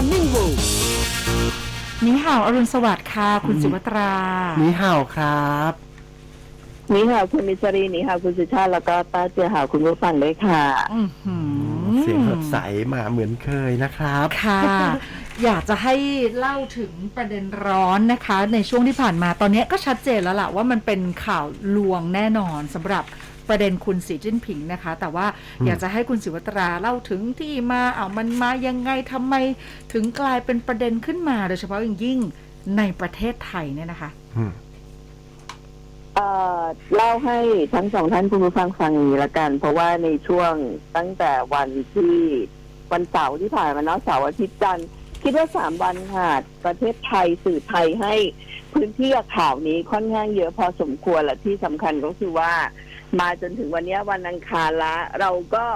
Morning Bull นี่ห่าวอรุณสวัสดิ์ค่ะ คุณสิวัตรา นี่ห่าวครับ นี่ค่ะ คุณมิสรีนี่ค่ะ คุณสุชาติแล้วก็ป้าเจียหาคุณผู้ฟังด้วยค่ะ อื้อหือเสียงสดใสมาเหมือนเคยนะครับ ค่ะ อยากจะให้เล่าถึงประเด็นร้อนนะคะ ในช่วงที่ผ่านมาตอนนี้ก็ชัดเจนแล้วล่ะว่ามันเป็นข่าวลวงแน่นอนสำหรับ ประเด็นคุณสีจิ้นผิงนะคะ แต่ว่าอืมอยากจะให้คุณสิวัตราเล่าถึงที่มาเอาวมันมายังไงทำไมถึงกลายเป็นประเด็นขึ้นมา โดยเฉพาะอย่างยิ่งในประเทศไทยเนี่ยนะคะอืมเอ่อเล่าให้ทั้งสองท่านคุณผู้ฟังฟังอย่างนี้ละกัน เพราะว่าในช่วงตั้งแต่วันที่วันเสาร์ที่ผ่านมาเนาะเสาร์อาทิตย์จันทร์คิดว่าสามวันค่ะประเทศไทยสื่อไทยให้พื้นที่กับข่าวนี้ค่อนข้างเยอะพอสมควรและที่สำคัญก็คือว่า มาจนถึงวันนี้วันอังคารละ เราก็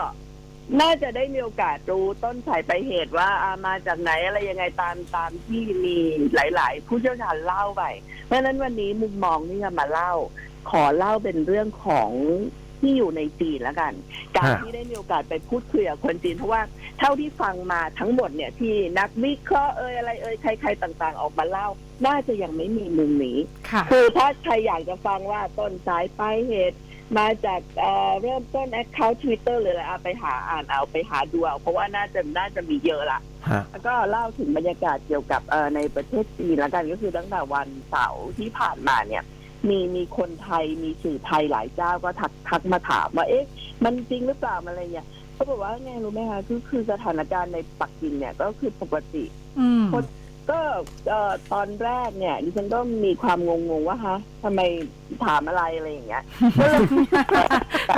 น่าจะได้มีโอกาสรู้ต้นสายไปลายเหตุว่าอ่ามาจากไหนอะไรยังไงตามตามที่มีหลาย ๆ ผู้เชี่ยวชาญเล่าไปเพราะฉะนั้นวันนี้มุมมองที่จะมาเล่า ขอเล่าเป็นเรื่องของที่อยู่ในจีนแล้วกัน การฮะที่ได้มีโอกาสไปพูดคุยกับคนจีนเพราะว่าเท่าที่ฟังมาทั้งหมดเนี่ยที่นักวิเคราะห์เอ่ยอะไรเอ่ยใครๆต่าง ๆ ออกมาเล่า น่าจะยังไม่มีมุมนี้ค่ะคือถ้าใครอยากจะฟังว่าต้นสายปลายเหตุ มาจากเอ่อเริ่มต้นแอคเคาท์ทวิตเตอร์เลยแหละเอาไปหาอ่านเอาไปหาดูเอาเพราะว่าน่าจะน่าจะมีเยอะละ ฮะ แล้วก็เล่าถึงบรรยากาศเกี่ยวกับเอ่อในประเทศจีนแล้วกันก็คือตั้งแต่วันเสาร์ที่ผ่านมาเนี่ย มีมีคนไทยมีสื่อไทยหลายเจ้าก็ทักทักมาถามว่าเอ๊ะ มันจริงหรือเปล่ามันอะไรเงี้ยเขาบอกว่าไงรู้ไหมคะคือคือสถานการณ์ในปักกิ่งเนี่ยก็คือปกติ อืม ก็เอ่อตอนแรกเนี่ย ดิฉันก็มีความงงๆว่าฮะทำไมถามอะไรอะไรอย่างเงี้ยก็เลย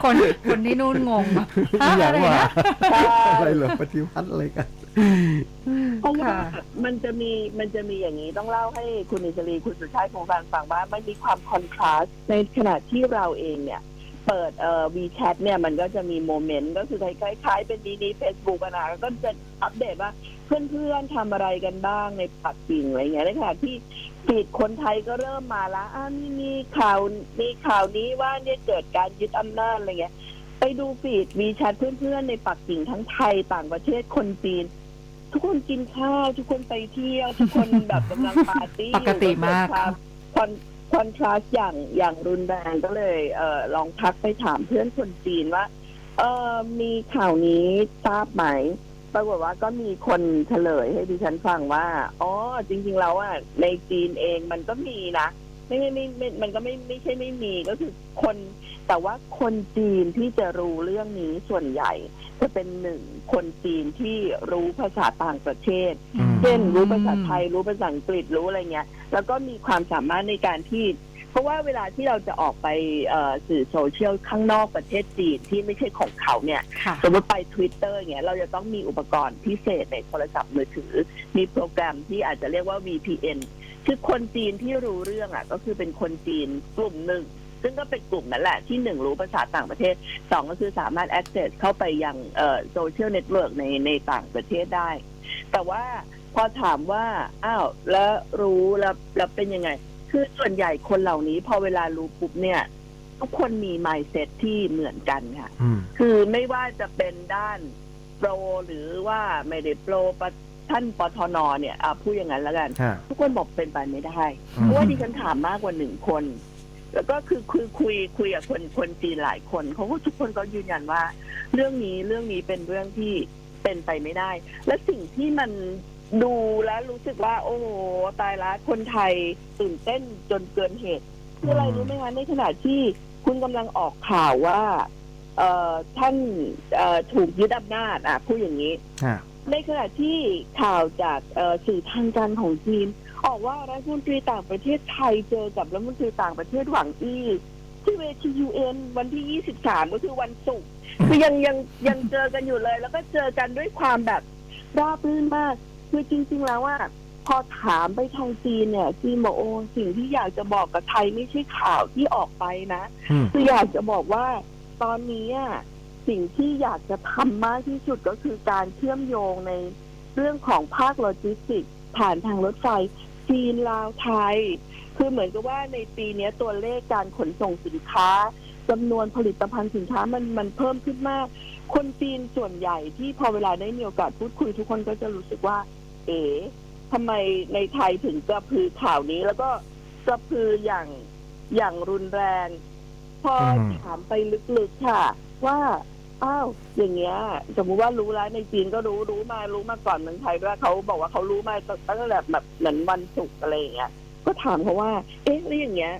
คนคนที่นู่นงงอะอย่างอะไรว่านะ อะไรเหรอปฏิวัติอะไรกัน เพราะว่าค่ะ มันจะมีมันจะมีอย่างนี้ต้องเล่าให้คุณอิสรีคุณสุชาติคงฟังฟังว่ามันมีความคอนทราสต์ในขณะที่เราเองเนี่ย เปิดเอ่อ WeChat เนี่ยมันก็จะมีโมเมนต์ก็คือคล้ายๆเป็นดีดีเฟซบุ๊กนะแล้วก็จะอัปเดตว่าเพื่อนๆทำอะไรกันบ้างในปักกิ่งอะไรเงี้ยในขณะที่ฟีดคนไทยก็เริ่มมาแล้วอ้าวนี่มีข่าวมีข่าวนี้ว่าเนี่ยเกิดการยึดอำนาจอะไรเงี้ย ไปดูฟีดวีแชทเพื่อนๆในปักกิ่งทั้งไทยต่างประเทศคนจีน ทุกคนกินข้าว ทุกคนไปเที่ยว ทุกคนแบบกำลังปาร์ตี้ปกติมากความ คอนคอนทราสอย่างอย่างรุนแรงก็เลยเออลองทักไปถามเพื่อนคนจีนว่า เออมีข่าวนี้ทราบไหมปรากฏว่าก็มีคนเฉลยให้ดิฉันฟังว่า อ๋อ จริง ๆ แล้วอะในจีนเองมันก็มีนะไม่ไม่ไม่ มันก็ไม่ไม่ใช่ไม่มีก็คือคน แต่ว่าคนจีนที่จะรู้เรื่องนี้ส่วนใหญ่ จะเป็นหนึ่งคนจีนที่รู้ภาษาต่างประเทศ เช่น รู้ภาษาไทย รู้ภาษาอังกฤษรู้อะไรเงี้ย แล้วก็มีความสามารถในการที่ เพราะว่าเวลาที่เราจะออกไปเอ่อสื่อโซเชียลข้างนอกประเทศจีนที่ไม่ใช่ของเขาเนี่ยค่ะสมมติไป Twitter อย่างเงี้ยเราจะต้องมีอุปกรณ์พิเศษในโทรศัพท์มือถือ มีโปรแกรมที่อาจจะเรียกว่า VPN คือคนจีนที่รู้เรื่องอะก็คือเป็นคนจีนกลุ่มหนึ่งซึ่งก็เป็นกลุ่มนั่นแหละที่หนึ่งรู้ภาษาต่างประเทศสองก็คือสามารถ access เข้าไปยังเอ่อโซเชียลเน็ตเวิร์กในในต่างประเทศได้ แต่ว่า พอถามว่าอ้าวแล้วรู้แล้วแล้วเป็นยังไง คือส่วนใหญ่คนเหล่านี้ พอเวลารู้ปุ๊บเนี่ย ทุกคนมี mindset ที่เหมือนกันค่ะ อืม คือไม่ว่าจะเป็นด้านโปรหรือว่าไม่ได้โปรปะท่านปทนเนี่ยอะพูดอย่างนั้นแล้วกัน ฮะ ทุกคนบอกเป็นไปไม่ได้ อืม เพราะว่าดิฉันถามมากกว่าหนึ่งคน แล้วก็คือคือคุยคุยกับคนคนจีนหลายคนเขาก็ทุกคนก็ยืนยันว่า เรื่องนี้เรื่องนี้เป็นเรื่องที่เป็นไปไม่ได้ และสิ่งที่มัน ดูแล้วรู้สึกว่า โอ้โหตายละคนไทยตื่นเต้นจนเกินเหตุคืออะไรรู้ไหมคะในขณะที่คุณกำลังออกข่าวว่า เอ่อท่านเอ่อถูกยึดอำนาจอะพูดอย่างนี้ฮะในขณะที่ข่าวจากเอ่อสื่อทางการของจีนออกว่ารัฐมนตรีต่างประเทศไทยเจอกับรัฐมนตรีต่างประเทศหวังอี้ที่เวทียูเอ็นวันที่ 23 ก็คือวันศุกร์คือยังยังยังเจอกันอยู่เลย แล้วก็เจอกันด้วยความแบบราบรื่นมาก คือจริง ๆ แล้วว่าพอถามไปทางจีนเนี่ยจีนบอกโอ้สิ่งที่อยากจะบอกกับไทยไม่ใช่ข่าวที่ออกไปนะอืม คืออยากจะบอกว่าตอนนี้อะสิ่งที่อยากจะทำมากที่สุดก็คือการเชื่อมโยงในเรื่องของภาคโลจิสติกส์ผ่านทางรถไฟ จีนลาวไทย คือเหมือนกับว่าในปีเนี้ยตัวเลขการขนส่งสินค้าจำนวนผลิตภัณฑ์สินค้ามันมันเพิ่มขึ้นมาก คนจีนส่วนใหญ่ที่พอเวลาได้มีโอกาสพูดคุยทุกคนก็จะรู้สึกว่า เอ๋ทำไมในไทยถึงกระพือข่าวนี้ แล้วก็กระพืออย่างอย่างรุนแรง พออมถามไปลึกๆค่ะ ว่าอ้าวอย่างเงี้ย สมมติว่ารู้แล้วในจีนก็รู้รู้มารู้มาก่อนเมืองไทยด้วยเขาบอกว่าเขารู้มาตั้งแต่แบบแบบเหมือนวันศุกร์อะไรอย่างเงี้ยก็ถามเขาว่า เอ๊ะแล้วอย่างเงี้ย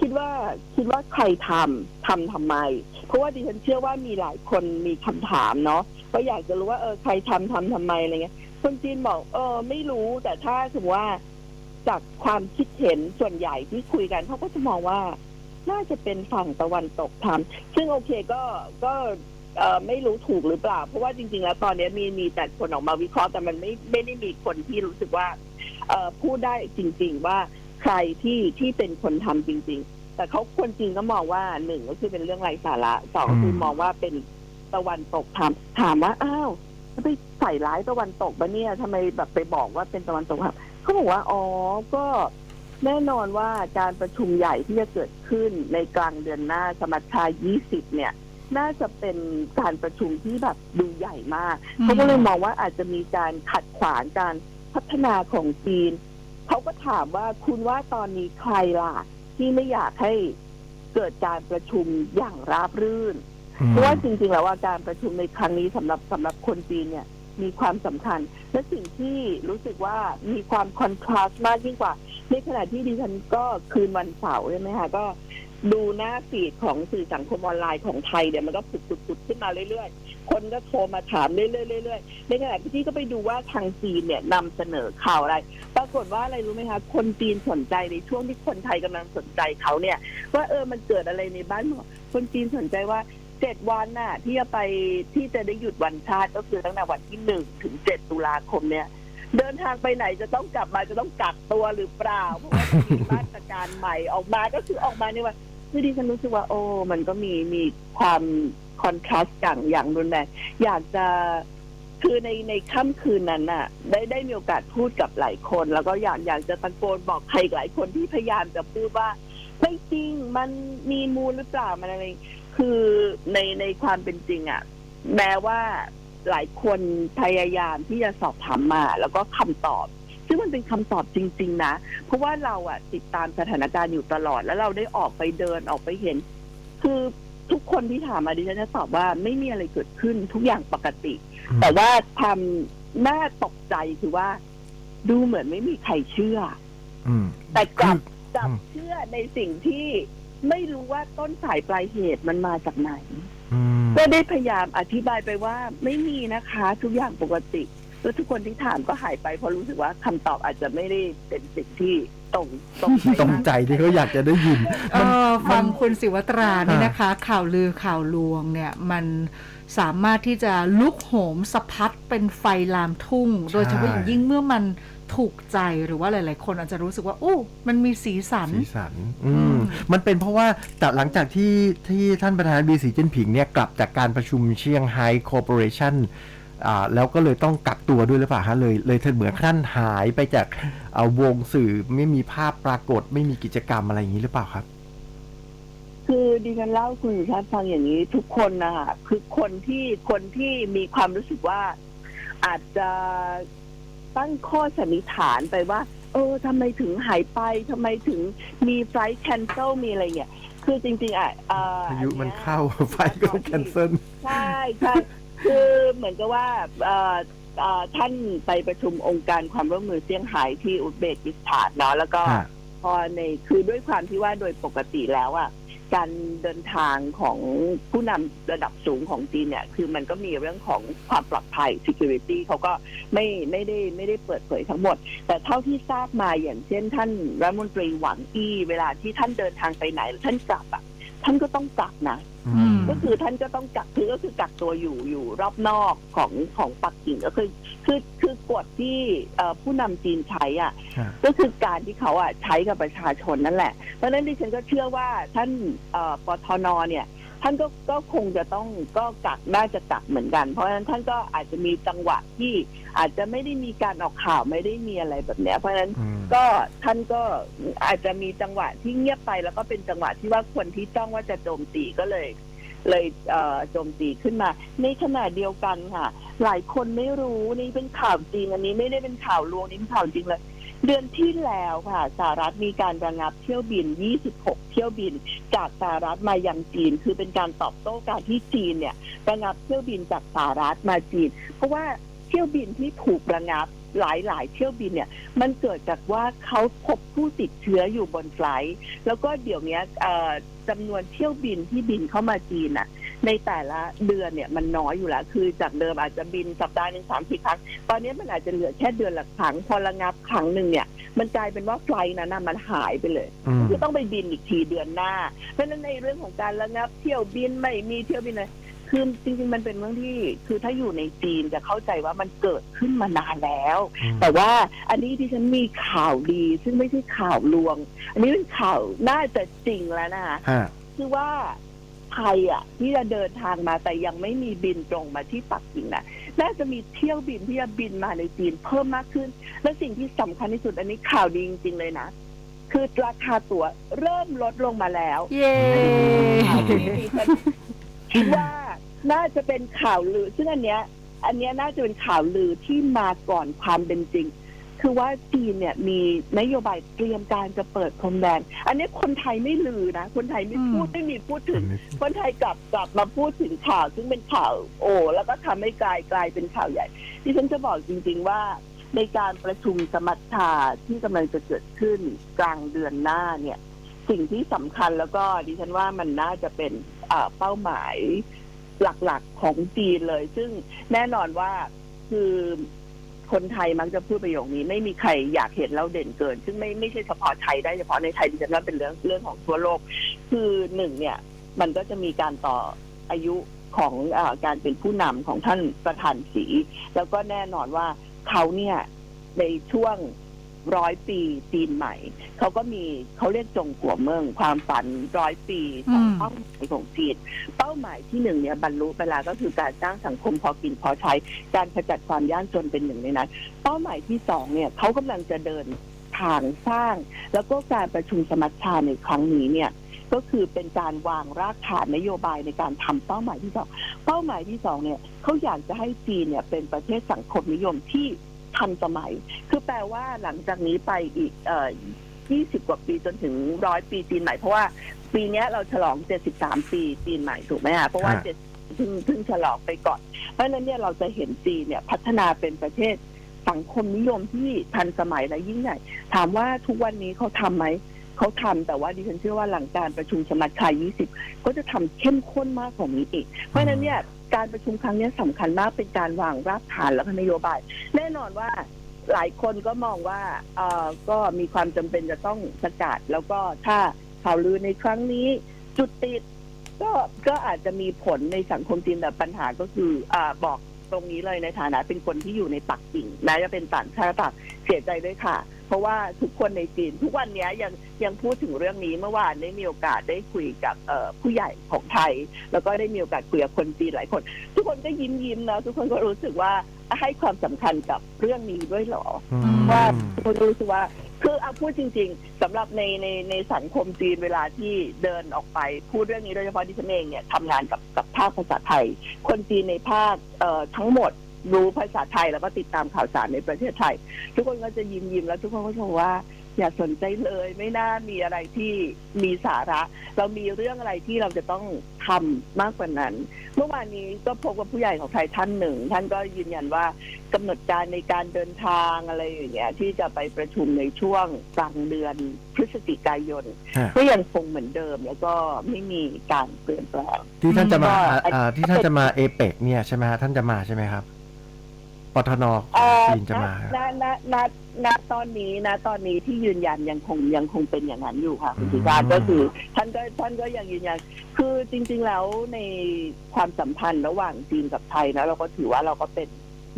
คิดว่าคิดว่าใครทำทำทำไม เพราะว่าดิฉันเชื่อว่ามีหลายคนมีคำถามเนาะก็อยากจะรู้ว่าเออใครทำทำทำไมอะไรเงี้ย คนจีนบอกเออไม่รู้แต่ถ้าสมมติว่าจากความคิดเห็นส่วนใหญ่ที่คุยกันเขาก็จะมองว่า น่าจะเป็นฝั่งตะวันตกทำซึ่งโอเคก็ก็เออไม่รู้ถูกหรือเปล่า เพราะว่าจริง ๆ แล้วตอนนี้มีมีแต่คนออกมาวิเคราะห์แต่มันไม่ไม่ได้มีคนที่รู้สึกว่า เออพูดได้จริง ๆ ว่า ใครที่ที่เป็นคนทำจริง ๆ แต่เขาคนจีนก็มองว่าหนึ่งก็คือเป็นเรื่องไร้สาระสองก็คือมองว่าเป็นตะวันตกทำถามว่าอ้าวแล้วไปใส่ร้ายตะวันตกปะเนี่ยทำไมแบบไปบอกว่าเป็นตะวันตกทำเขาบอกว่าอ๋อก็แน่นอนว่าการประชุมใหญ่ที่จะเกิดขึ้นในกลางเดือนหน้าสมัชชา 20 เนี่ย น่าจะเป็นการประชุมที่แบบดูใหญ่มากเขาก็เลยมองว่าอาจจะมีการขัดขวางการพัฒนาของจีน เขาก็ถามว่าคุณว่าตอนนี้ใครล่ะ ที่ไม่อยากให้เกิดการประชุมอย่างราบรื่น เพราะว่าจริงๆแล้วว่าการประชุมในครั้งนี้สำหรับสำหรับคนจีนเนี่ย มีความสำคัญ และสิ่งที่รู้สึกว่ามีความคอนทราสต์มากยิ่งกว่า ในขณะที่ดิฉันก็คืนวันเสาร์ใช่ไหมคะก็ ดูหน้าฟีดของสื่อสังคมออนไลน์ของไทยเนี่ยมันก็ผุดๆๆขึ้นมาเรื่อยๆ คนก็โทรมาถามเรื่อยๆเรื่อยๆในขณะที่ก็ไปดูว่าทางจีนเนี่ยนำเสนอข่าวอะไร ปรากฏว่าอะไรรู้ไหมคะ คนจีนสนใจในช่วงที่คนไทยกำลังสนใจเขาเนี่ย ว่าเออมันเกิดอะไรในบ้านคนจีนสนใจว่าเจ็ดวันน่ะ ที่จะไปที่จะได้หยุดวันชาติก็คือตั้งแต่วันที่หนึ่งถึงเจ็ดตุลาคมเนี่ยเดินทางไปไหนจะต้องกลับมาจะต้องกักตัวหรือเปล่า เพราะว่ามีมาตรการใหม่ออกมาก็คือออกมาในวัน คือดิฉันรู้สึกว่าโอ้ มันก็มีมีความคอนทราสต์อย่างอย่างรุนแรงอยากจะคือในในค่ำคืนนั้นน่ะ ได้ได้มีโอกาสพูดกับหลายคน แล้วก็อยากอยากจะตะโกนบอกใครหลายคนที่พยายามจะพูดว่าไม่จริงมันมีมูลหรือเปล่ามันอะไร คือในในความเป็นจริงอะ แม้ว่าหลายคนพยายามที่จะสอบถามมา แล้วก็คำตอบ ซึ่งมันเป็นคำตอบจริง ๆ นะ เพราะว่าเราอะติดตามสถานการณ์อยู่ตลอด แล้วเราได้ออกไปเดินออกไปเห็น คือทุกคนที่ถามมาดิฉันจะตอบว่าไม่มีอะไรเกิดขึ้นทุกอย่างปกติอืมแต่ว่าความน่าตกใจคือว่า ดูเหมือนไม่มีใครเชื่ออืมแต่กลับคือกลับอืมเชื่อในสิ่งที่ไม่รู้ว่าต้นสายปลายเหตุมันมาจากไหนอืมก็ได้พยายามอธิบายไปว่าไม่มีนะคะ ทุกอย่างปกติ แล้วทุกคนที่ถามก็หายไปเพราะรู้สึกว่าคำตอบอาจจะไม่ได้เป็นสิ่งที่ตรงตรงตรงใจที่เขาอยากจะได้ยิน เออฟังคุณศิวตรานี่อ่านนะคะ ข่าวลือข่าวลวงเนี่ยมันสามารถที่จะลุกโหมสะพัดเป็นไฟลามทุ่ง โดยเฉพาะอย่างยิ่งเมื่อมันถูกใจหรือว่าหลาย ๆ คนอาจจะรู้สึกว่าอู้มันมีสีสัน สีสันอือืมมมันเป็นเพราะว่าแต่หลังจากที่ที่ท่านประธานาธิบดีสีจิ้นผิงเนี่ยกลับจากการประชุมเชียงไฮ้คอร์ปอเรชั่นอ่า แล้วก็เลยต้องกักตัวด้วยหรือเปล่าฮะเลยเลยเธอเหมือนท่านหายไปจากเอาวงสื่อไม่มีภาพปรากฏ ไม่มีกิจกรรมอะไรอย่างนี้หรือเปล่าครับ คือดิฉันเล่าให้คุณสุชาติฟังอย่างนี้ ทุกคนนะคะคือคนที่คนที่มีความรู้สึกว่า อาจจะตั้งข้อสันนิษฐานไปว่า เออทำไมถึงหายไปทำไมถึงมีไฟล์แคนเซิลมีอะไรเงี้ยคือจริงๆอะเอ่อพายุมันอัเข้าไฟก็แคนเซิลใช่ใช่ คือเหมือนกับว่าเอ่อเอ่อท่านไปประชุมองค์การความร่วมมือเซี่ยงไฮ้ที่อุซเบกิสถานเนาะแล้วก็ ฮะ พอในคือด้วยความที่ว่าโดยปกติแล้วอะการเดินทางของผู้นำระดับสูงของจีนเนี่ย คือมันก็มีเรื่องของความปลอดภัย security เขาก็ไม่ไม่ได้ไม่ได้เปิดเผยทั้งหมด แต่เท่าที่ทราบมาอย่างเช่น ท่านรัฐมนตรีหวังอี้เวลาที่ท่านเดินทางไปไหนแล้วท่านกลับอะท่านก็ต้องกลับนะอืม ก็คือท่านก็ต้องกักคือก็คือกักตัวอยู่อยู่รอบนอกของของปักกิ่งก็คือคือคือกฎที่เอ่อผู้นำจีนใช้อะฮะก็คือการที่เขาอะใช้กับประชาชนนั่นแหละ เพราะฉะนั้นดิฉันก็เชื่อว่าท่านเอ่อปทนเนี่ย ท่านก็ก็คงจะต้องก็กักน่าจะกักเหมือนกัน เพราะฉะนั้นท่านก็อาจจะมีจังหวะที่อาจจะไม่ได้มีการออกข่าวไม่ได้มีอะไรแบบเนี้ยเพราะฉะนั้นอืม ก็ท่านก็อาจจะมีจังหวะที่เงียบไป แล้วก็เป็นจังหวะที่ว่าคนที่จ้องว่าจะโจมตีก็เลย เลยเอ่อโจมตีขึ้นมา ในขณะเดียวกันค่ะ หลายคนไม่รู้นี่เป็นข่าวจริงอันนี้ไม่ได้เป็นข่าวลวงนี่เป็นข่าวจริงเลย เดือนที่แล้วค่ะสหรัฐมีการระงับเที่ยวบิน 26 เที่ยวบิน จากสหรัฐมายังจีน คือเป็นการตอบโต้การที่จีนเนี่ยระงับเที่ยวบินจากสหรัฐมาจีน เพราะว่าเที่ยวบินที่ถูกระงับหลาย ๆ เที่ยวบินเนี่ยมันเกิดจากว่าเขาพบผู้ติดเชื้ออยู่บนไฟล์แล้วก็เดี๋ยวนี้จำนวนเที่ยวบินที่บินเข้ามาจีนน่ะ ในแต่ละเดือนเนี่ยมันน้อยอยู่แล้ว คือจากเดิมอาจจะบินสัปดาห์หนึ่งสามสี่ครั้ง ตอนนี้มันอาจจะเหลือแค่เดือนละครั้ง พอระงับครั้งหนึ่งเนี่ย มันกลายเป็นว่าไฟลท์นั้นน่ะมันหายไปเลย อืม คือต้องไปบินอีกทีเดือนหน้า เพราะฉะนั้นในเรื่องของการระงับเที่ยวบินไม่มีเที่ยวบินเลยคือจริงๆมันเป็นเรื่องที่ คือถ้าอยู่ในจีนจะเข้าใจว่ามันเกิดขึ้นมานานแล้ว แต่ว่าอันนี้ที่ฉันมีข่าวดี ซึ่งไม่ใช่ข่าวลวง อันนี้เป็นข่าวน่าจะจริงแล้วนะคะ ฮะ คือว่า ไทยอะที่จะเดินทางมาแต่ยังไม่มีบินตรงมาที่ปักกิ่งนะน่าจะมีเที่ยวบินที่จะบินมาในจีนเพิ่มมากขึ้น และสิ่งที่สำคัญที่สุดอันนี้ข่าวดีจริงๆเลยนะ คือราคาตั๋วเริ่มลดลงมาแล้ว เย้คิดว่าน่าจะเป็นข่าวลือ ซึ่งอันเนี้ย อันเนี้ยน่าจะเป็นข่าวลือที่มาก่อนความเป็นจริง คือว่าจีนเนี่ยมีนโยบายเตรียมการจะเปิดพรมแดน อันนี้คนไทยไม่ลือนะ คนไทยไม่พูดอืมไม่มีพูดถึง คนไทยกลับกลับมาพูดถึงข่าว ซึ่งเป็นข่าวโอ้แล้วก็ทำให้กลายกลายเป็นข่าวใหญ่ที่ฉันจะบอกจริง ๆว่าในการประชุมสมัชชาที่กำลังจะเกิดขึ้นกลางเดือนหน้าเนี่ย สิ่งที่สำคัญแล้วก็ดิฉันว่ามันน่าจะเป็นเอ่อเป้าหมายหลักๆของจีนเลย ซึ่งแน่นอนว่าคือ คนไทยมักจะพูดประโยคนี้ ไม่มีใครอยากเห็นเราเด่นเกิน ซึ่งไม่ไม่ใช่เฉพาะไทยได้เฉพาะในไทยดิฉันว่าเป็นเรื่องเรื่องของทั่วโลก คือหนึ่งเนี่ย มันก็จะมีการต่ออายุของอการเป็นผู้นำของท่านประธานสี แล้วก็แน่นอนว่าเขาเนี่ยในช่วง ร้อยปีจีนใหม่ เขาก็มีเขาเรียกจงกัวเมืองความฝันร้อยปีของอืมเป้าหมายของจีนเป้าหมายที่หนึ่งเนี่ยบรรลุไปแล้วก็คือการสร้างสังคมพอกินพอใช้ การขจัดความยากจนเป็นหนึ่งในนั้นเป้าหมายที่สองเนี่ยเขากำลังจะเดินทางสร้าง แล้วก็การประชุมสมัชชาในครั้งนี้เนี่ยก็คือเป็นการวางรากฐานนโยบายในการทำเป้าหมายที่สองเป้าหมายที่สองเนี่ยเขาอยากจะให้จีนเนี่ยเป็นประเทศสังคมนิยมที่ ทันสมัย คือแปลว่าหลังจากนี้ไปอีกเอ่อ20กว่าปีจนถึงร้อยปีจีนใหม่ เพราะว่าปีเนี้ยเราฉลอง73ปีจีนใหม่ถูกไหมฮะเพราะว่าฮะเจ็ดเพิ่งเพิ่งฉลองไปก่อน เพราะฉะนั้นเนี่ยเราจะเห็นจีนเนี่ยพัฒนาเป็นประเทศสังคมนิยมที่ทันสมัยและยิ่งใหญ่ ถามว่าทุกวันนี้เขาทำไหม เขาทำแต่ว่าดิฉันเชื่อว่าหลังการประชุมสมัชชา 20 ก็จะทำเข้มข้นมากกว่านี้อีก เพราะฉะนั้นเนี่ยการประชุมครั้งนี้ยสำคัญมากเป็นการวางรากฐานและนโยบาย แน่นอนว่าหลายคนก็มองว่าเออก็มีความจำเป็นจะต้องสกัดแล้วก็ถ้าข่าวลือในครั้งนี้ จุดติดก็ก็อาจจะมีผลในสังคมจีนแต่ปัญหาก็คืออ่าบอก ตรงนี้เลยในฐานะเป็นคนที่อยู่ในปักกิ่งแม้จะเป็นต่างชาติก็ตามเสียใจด้วยค่ะ เพราะว่าทุกคนในจีน ทุกวันเนี้ยยังยังพูดถึงเรื่องนี้เมื่อวานได้มีโอกาสได้คุยกับเอ่อผู้ใหญ่ของไทย แล้วก็ได้มีโอกาสคุยกับคนจีนหลายคน ทุกคนก็ยิ้มยิ้มๆนะทุกคนก็รู้สึกว่าให้ความสำคัญกับเรื่องนี้ด้วยเหรออืมว่าคุณรู้สึกว่า คือเอาพูดจริง ๆสำหรับในในในสังคมจีนเวลาที่เดินออกไป พูดเรื่องนี้โดยเฉพาะดิฉันเองเนี่ยทำงานกับกับภาคภาษาไทย คนจีนในภาคเอ่อทั้งหมดรู้ภาษาไทยแล้วก็ติดตามข่าวสารในประเทศไทย ทุกคนก็จะยิ้มยิ้มๆแล้วทุกคนก็จะบอกว่า อย่าสนใจเลยไม่น่ามีอะไรที่มีสาระ เรามีเรื่องอะไรที่เราจะต้องทำมากกว่านั้น เมื่อวานนี้ก็พบกับผู้ใหญ่ของไทยท่านหนึ่ง ท่านก็ยืนยันว่ากำหนดการในการเดินทางอะไรอย่างเงี้ยที่จะไปประชุมในช่วงกลางเดือนพฤศจิกายนฮะก็ยังคงเหมือนเดิม แล้วก็ไม่มีการเปลี่ยนแปลงที่ท่านจะมาก็อ่าอ่าที่ท่านจะมาเอเปกเนี่ยใช่ไหมฮะท่านจะมาใช่ไหมครับ ปทนของเอ่อจีนจะมาณณณณณตอนนี้นะตอนนี้ที่ยืนยันยังคงยังคงเป็นอย่างนั้นอยู่ค่ะคุณสุชาติอืม ก็คือท่านก็ท่านก็ยังยืนยัน คือจริง ๆ แล้วในความสัมพันธ์ระหว่างจีนกับไทยนะเราก็ถือว่าเราก็เป็น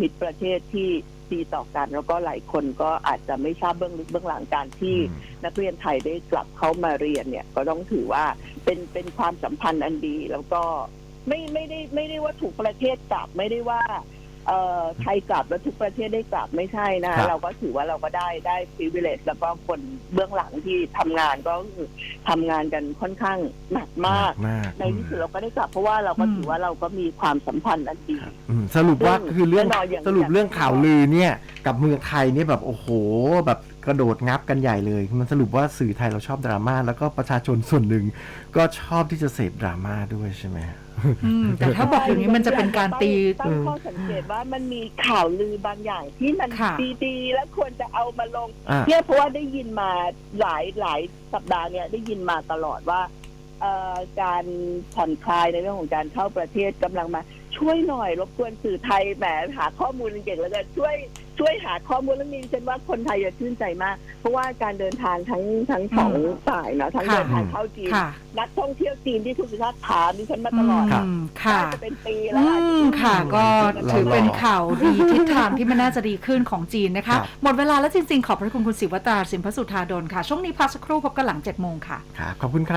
มิตรประเทศที่ดีต่อกัน แล้วก็หลายคนก็อาจจะไม่ทราบเบื้องลึกเบื้องหลังการที่ นักเรียนไทยได้กลับเข้ามาเรียนเนี่ยก็ต้องถือว่าเป็นเป็นความสัมพันธ์อันดี แล้วก็ไม่ไม่ได้ไม่ได้ว่าถูกประเทศจับไม่ได้ว่า เอ่อไทยกลับแล้วทุกประเทศได้กลับไม่ใช่นะ ครัคะบเราก็ถือว่าเราก็ได้ได้ privilege แล้วก็คนเบื้องหลังที่ทำงานก็คือทำงานกันค่อนข้างหนักมาก มากในที่สุดเราก็ได้กลับเพราะว่าเราก็อืมถือว่าเราก็มีความสัมพันธ์อันดี อืมสรุปว่าซึ่งคือเรื่องแน่นอนอย่าง สรุปเรื่องอย่างข่าวลือเนี่ย กับเมืองไทยเนี่ยแบบโอ้โห แบบ กระโดดงับกันใหญ่เลย มันสรุปว่าสื่อไทยเราชอบดราม่าแล้วก็ประชาชนส่วนหนึ่งก็ชอบที่จะเสพดราม่าด้วยใช่ไหมอืมแต่ถ้าบอกอย่างนี้มันจะเป็นการตี ตั้งข้อสังเกตว่ามันมีข่าวลือบางอย่างที่มันค่ะ ดีๆ แล้วควรจะเอามาลงอะ เนี่ยเพราะว่าได้ยินมาหลายหลายสัปดาห์เนี่ยได้ยินมาตลอดว่าเอ่อการผ่อนคลายในเรื่องของการเข้าประเทศกำลังมา ช่วยหน่อยรบกวนสื่อไทยแหมหาข้อมูลเก่งแล้วกันช่วย ช่วยหาข้อมูลเรื่องนี้ฉันว่าคนไทยจะชื่นใจมาก เพราะว่าการเดินทางทั้งทั้งสองอืมฝ่ายนะทั้งค่ะเดินทางเข้าจีนค่ะนักท่องเที่ยวจีนที่คุณสุชาติถามดิฉันมาตลอดครับอืมค่ะน่าจะเป็นปีแล้วอืล่ะมค่ะ ก็ถือเป็นรอๆข่าวดีทิศทางที่มันน่าจะดีขึ้นของจีนนะคะครับหมดเวลาแล้วจริง ๆ ขอบพระคุณคุณศิวตราสินพสุธาดลค่ะ ช่วงนี้พักสักครู่พบกันหลัง7โมงค่ะครับขอบคุณครับ